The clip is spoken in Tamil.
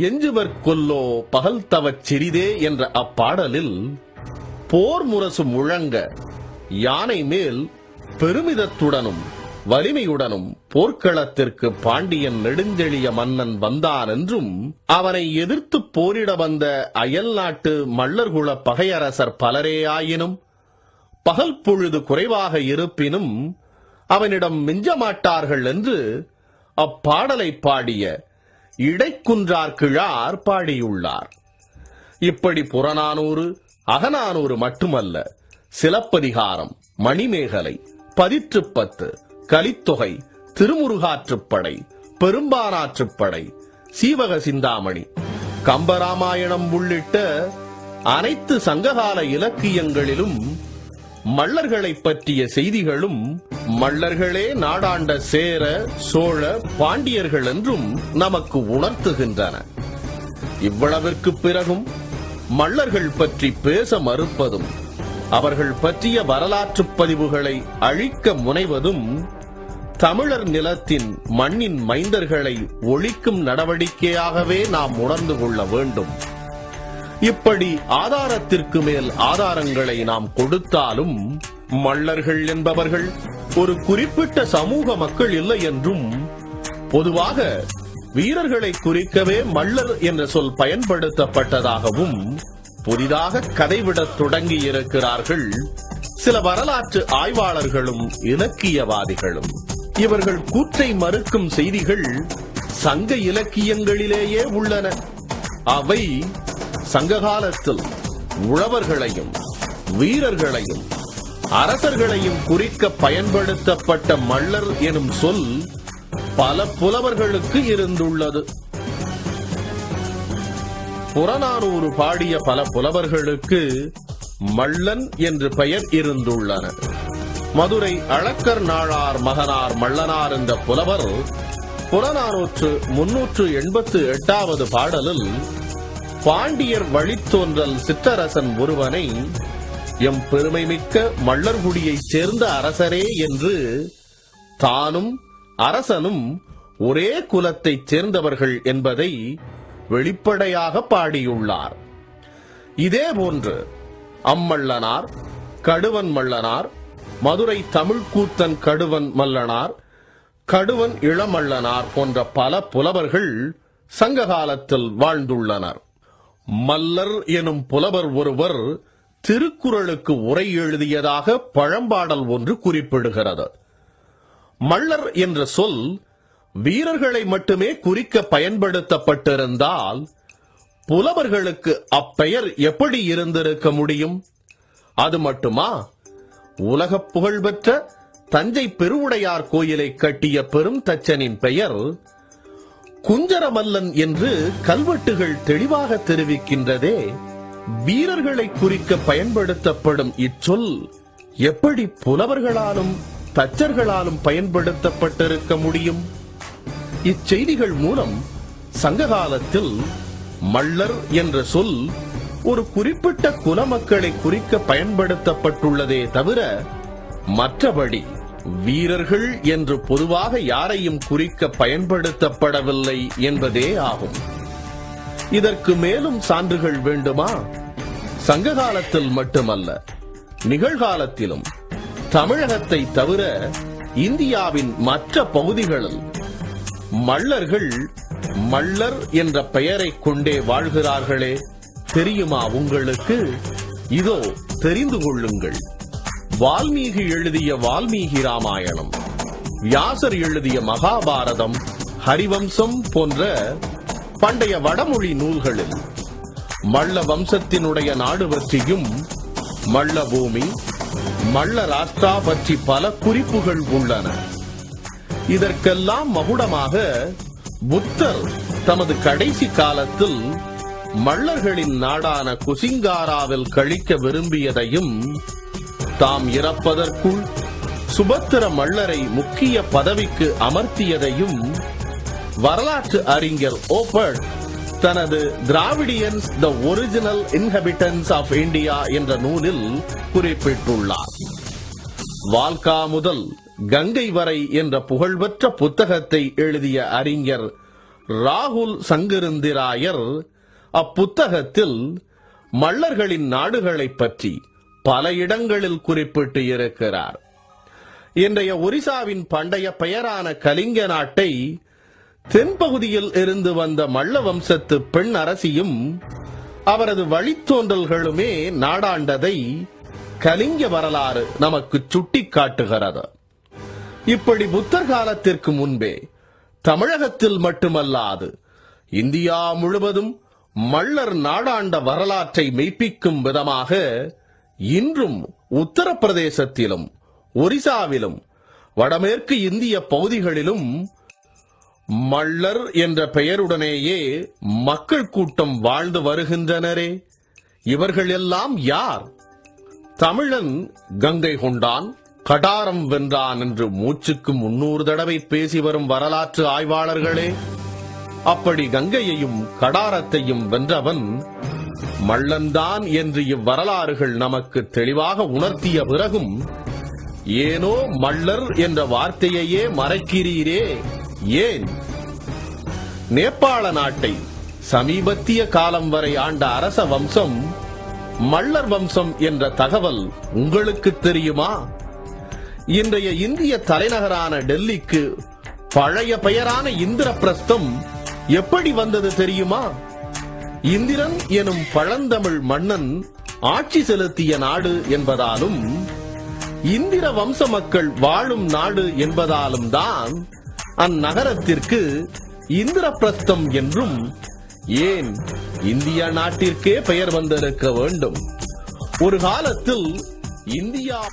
எஞ்சுவர் கொல்லோ பகல் தவச் சிறிதே என்ற அப்பாடலில் போர் முரசு முழங்க யானை மேல் பெருமிதத்துடனும் வலிமையுடனும் போர்க்களத்திற்கு பாண்டியன் நெடுஞ்செழிய மன்னன் வந்தான் என்றும் அவனை எதிர்த்து போரிட வந்த அயல் நாட்டு மல்லர்குல பகையரசர் பலரேயாயினும் பகல் பொழுது குறைவாக இருப்பினும் அவனிடம் மிஞ்சமாட்டார்கள் என்று அப்பாடலை பாடிய இடைக்குன்றார் கிழார் பாடியுள்ளார். இப்படி புறநானூறு அகநானூறு மட்டுமல்ல சிலப்பதிகாரம் மணிமேகலை பதிற்றுப்பத்து கலித்தொகை திருமுருகாற்றுப்படை பெரும்பானாற்றுப்படை சீவக சிந்தாமணி கம்பராமாயணம் உள்ளிட்ட அனைத்து சங்ககால இலக்கியங்களிலும் மல்லர்களை பற்றிய செய்திகளும் மல்லர்களே நாடாண்ட சேர சோழ பாண்டியர்கள் என்றும் நமக்கு உணர்த்துகின்றன. இவ்வளவிற்கு பிறகும் மல்லர்கள் பற்றி பேச மறுப்பதும் அவர்கள் பற்றிய வரலாற்று பதிவுகளை அழிக்க முனைவதும் தமிழர் நிலத்தின் மண்ணின் மைந்தர்களை ஒழிக்கும் நடவடிக்கையாகவே நாம் உணர்ந்து கொள்ள வேண்டும். இப்படி ஆதாரத்திற்கு மேல் ஆதாரங்களை நாம் கொடுத்தாலும் மல்லர்கள் என்பவர்கள் ஒரு குறிப்பிட்ட சமூக மக்கள் இல்லை என்றும் பொதுவாக வீரர்களை குறிக்கவே மல்லர் என்ற சொல் பயன்படுத்தப்பட்டதாகவும் புதிதாக கதைவிடத் தொடங்கி இருக்கிறார்கள் சில வரலாற்று ஆய்வாளர்களும் இலக்கியவாதிகளும். இவர்கள் கூற்றை மறுக்கும் செய்திகள் சங்க இலக்கியங்களிலேயே உள்ளன. அவை சங்ககாலத்தில் உழவர்களையும் வீரர்களையும் அரசர்களையும் குறிக்க பயன்படுத்தப்பட்ட மல்லர் எனும் சொல் பல புலவர்களுக்கு இருந்துள்ளது. புறநானூறு பாடிய பல புலவர்களுக்கு மல்லன் என்று பெயர் இருந்துள்ளன. மதுரை அழக்கர் நாளார் மகனார் மல்லனார் என்ற புலவர் புறநானூற்று முன்னூற்று எண்பத்து எட்டாவது பாடலில் பாண்டியர் வழித்தோன்றல் சிற்றரசன் ஒருவனை எம் பெருமை மிக்க மல்லர்குடியைச் சேர்ந்த அரசரே என்று தானும் அரசனும் ஒரே குலத்தைச் சேர்ந்தவர்கள் என்பதை வெளிப்படையாக பாடியுள்ளார். இதேபோன்று அம்மல்லனார் கடுவன் மல்லனார் மதுரை தமிழ்கூத்தன் கடுவன் மல்லனார் கடுவன் இளமல்லனார் போன்ற பல புலவர்கள் சங்க காலத்தில் வாழ்ந்துள்ளனர். மல்லர் எனும் புலவர் ஒருவர் திருக்குறளுக்கு உரை எழுதியதாக பழம்பாடல் ஒன்று குறிப்பிடுகிறது. மல்லர் என்ற சொல் வீரர்களை மட்டுமே குறிக்க பயன்படுத்தப்பட்டிருந்தால் புலவர்களுக்கு அப்பெயர் எப்படி இருந்திருக்க முடியும்? அது மட்டுமா? உலகப் புகழ்பெற்ற தஞ்சை பெருவுடையார் கோயிலை கட்டிய பெரும் தச்சனின் பெயர் குஞ்சரமல்லன் என்று கல்வெட்டுகள் தெளிவாக தெரிவிக்கின்றதே. வீரர்களை குறிக்க பயன்படுத்தப்படும் இச்சொல் எப்படி புலவர்களாலும் தச்சர்களாலும் பயன்படுத்தப்பட்டிருக்க முடியும்? இச்செய்திகள் மூலம் சங்ககாலத்தில் மல்லர் என்ற சொல் ஒரு குறிப்பிட்ட குல மக்களை குறிக்க பயன்படுத்தப்பட்டுள்ளதே தவிர மற்றபடி வீரர்கள் என்று பொதுவாக யாரையும் குறிக்க பயன்படுத்தப்படவில்லை என்பதே ஆகும். இதற்கு மேலும் சான்றுகள் வேண்டுமா? சங்ககாலத்தில் மட்டுமல்ல நிகழ்காலத்திலும் தமிழகத்தை தவிர இந்தியாவின் மற்ற பகுதிகளில் மல்லர்கள் மல்லர் என்ற பெயரை கொண்டே வாழ்கிறார்களே தெரியுமா உங்களுக்கு? இதோ தெரிந்து கொள்ளுங்கள். வால்மீகி எழுதிய வால்மீகி ராமாயணம் வியாசர் எழுதிய மகாபாரதம் ஹரிவம்சம் போன்ற பண்டைய வடமொழி நூல்களில் மல்ல வம்சத்தினுடைய நாடு பற்றியும் மல்ல பூமி மல்ல ராஷ்டிரா பற்றி பல குறிப்புகள் உள்ளன. இதற்கெல்லாம் மகுடமாக புத்தர் தமது கடைசி காலத்தில் மல்லர்களின் நாடான குசிங்காராவில் கழிக்க விரும்பியதையும் தாம் இறப்பதற்குள் சுபத்திர மல்லரை முக்கிய பதவிக்கு அமர்த்தியதையும் வரலாற்று அறிஞர் ஓபர்ட் தனது Dravidians the original inhabitants of India என்ற நூலில் குறிப்பிட்டுள்ளார். வால்கா முதல் கங்கை வரை என்ற புகழ்பெற்ற புத்தகத்தை எழுதிய அறிஞர் ராகுல் சங்கருந்திராயர் அப்புத்தகத்தில் மல்லர்களின் நாடுகளைப் பற்றி பல இடங்களில் குறிப்பிட்டு இருக்கிறார். இன்றைய ஒரிசாவின் பண்டைய பெயரான கலிங்க நாட்டை தென்பகுதியில் இருந்து வந்த மல்ல வம்சத்து பெண் அரசியும் அவரது வழித்தோன்றல்களுமே நாடாண்டதை கலிங்க வரலாறு நமக்கு சுட்டிக்காட்டுகிறது. இப்படி புத்தர் காலத்திற்கு முன்பே தமிழகத்தில் மட்டுமல்லாது இந்தியா முழுவதும் மல்லர் நாடாண்ட வரலாற்றை மெய்ப்பிக்கும் விதமாக இன்றும் உத்தரப்பிரதேசத்திலும் ஒரிசாவிலும் வடமேற்கு இந்திய பகுதிகளிலும் மல்லர் என்ற பெயருடனேயே மக்கள் கூட்டம் வாழ்ந்து வருகின்றனரே. இவர்கள் எல்லாம் யார்? தமிழன் கங்கை கொண்டான் கடாரம் வென்றான் என்று மூச்சுக்கு முன்னூறு தடவை பேசி வரும் வரலாற்று ஆய்வாளர்களே. அப்படி கங்கையையும் கடாரத்தையும் வென்றவன் மள்ளன்தான் என்று இவ்வரலாறுகள் நமக்கு தெளிவாக உணர்த்திய பிறகும் ஏனோ மல்லர் என்ற வார்த்தையையே மறைக்கிறீரே. ஏன்? நேபாள நாட்டை சமீபத்திய காலம் வரை ஆண்ட அரச வம்சம் மல்லர் வம்சம் என்ற தகவல் உங்களுக்கு தெரியுமா? இன்றைய இந்திய தலைநகரான டெல்லிக்கு பழைய பெயரான இந்திரபிரஸ்தம் எப்படி வந்தது தெரியுமா? இந்திரன் எனும் பழந்தமிழ் மன்னன் ஆட்சி செலுத்திய நாடு என்பதாலும் இந்திர வம்ச மக்கள் வாழும் நாடு என்பதாலும் தான் அந்நகரத்திற்கு இந்திரபிரஸ்தம் என்றும் ஏன் இந்திய நாட்டிற்கே பெயர் வந்திருக்க வேண்டும்? ஒரு காலத்தில் இந்தியா